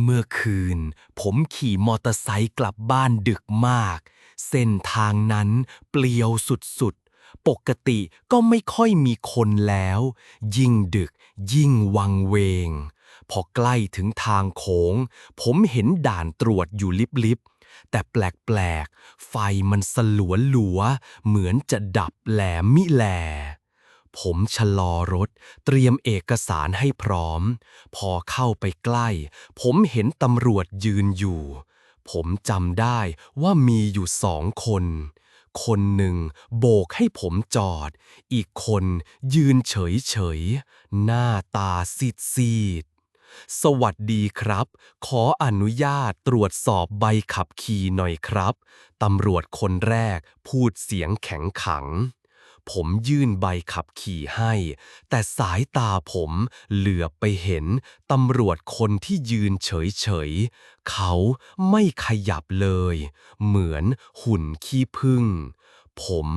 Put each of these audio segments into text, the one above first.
เมื่อคืน ผมขี่มอเตอร์ไซค์กลับบ้านดึกมาก เส้นทางนั้นเปลี่ยวสุดๆ ปกติก็ไม่ค่อยมีคนแล้ว ยิ่งดึกยิ่งวังเวง พอใกล้ถึงทางโค้ง ผมเห็นด่านตรวจอยู่ลิบๆ แต่แปลกๆ ไฟมันสลัวหลัวๆเหมือนจะดับแหลมมิแหล ผมชะลอรถ เตรียมเอกสารให้พร้อม พอเข้าไปใกล้ ผมเห็นตำรวจยืนอยู่ ผมจำได้ว่ามีอยู่สองคน คนหนึ่งโบกให้ผมจอด อีกคนยืนเฉยๆหน้าตาซีดๆสวัสดีครับ ขออนุญาตตรวจสอบใบขับขี่หน่อยครับ ตำรวจคนแรกพูดเสียงแข็งขัง ผมยื่นใบขับขี่ให้ แต่สายตาผมเหลือบไปเห็นตำรวจคนที่ยืนเฉยๆ เขาไม่ขยับเลย เหมือนหุ่นขี้ผึ้งผม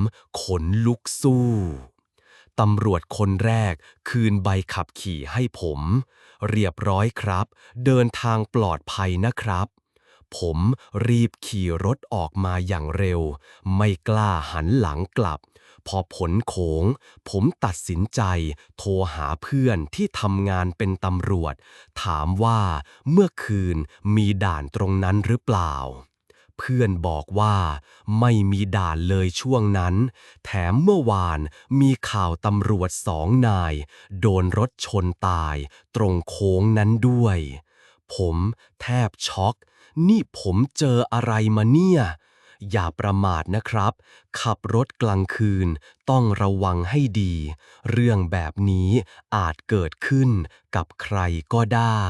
ขนลุกสู้ตำรวจคนแรกคืนใบขับขี่ให้ผม เรียบร้อยครับ เดินทางปลอดภัยนะครับ ผมรีบขี่รถออกมาอย่างเร็ว ไม่กล้าหันหลังกลับ พอผลโขง ผมตัดสินใจ โทรหาเพื่อนที่ทำงานเป็นตำรวจ ถามว่าเมื่อคืนมีด่านตรงนั้นหรือเปล่า เพื่อนบอกว่าไม่มีด่านเลยช่วงนั้น แถมเมื่อวานมีข่าวตำรวจสองนาย โดนรถชนตาย ตรงโค้งนั้นด้วย ผมแทบช็อก นี่ผมเจออะไรมาเนี่ย อย่าประมาทนะครับ ขับรถกลางคืนต้องระวังให้ดี เรื่องแบบนี้อาจเกิดขึ้นกับใครก็ได้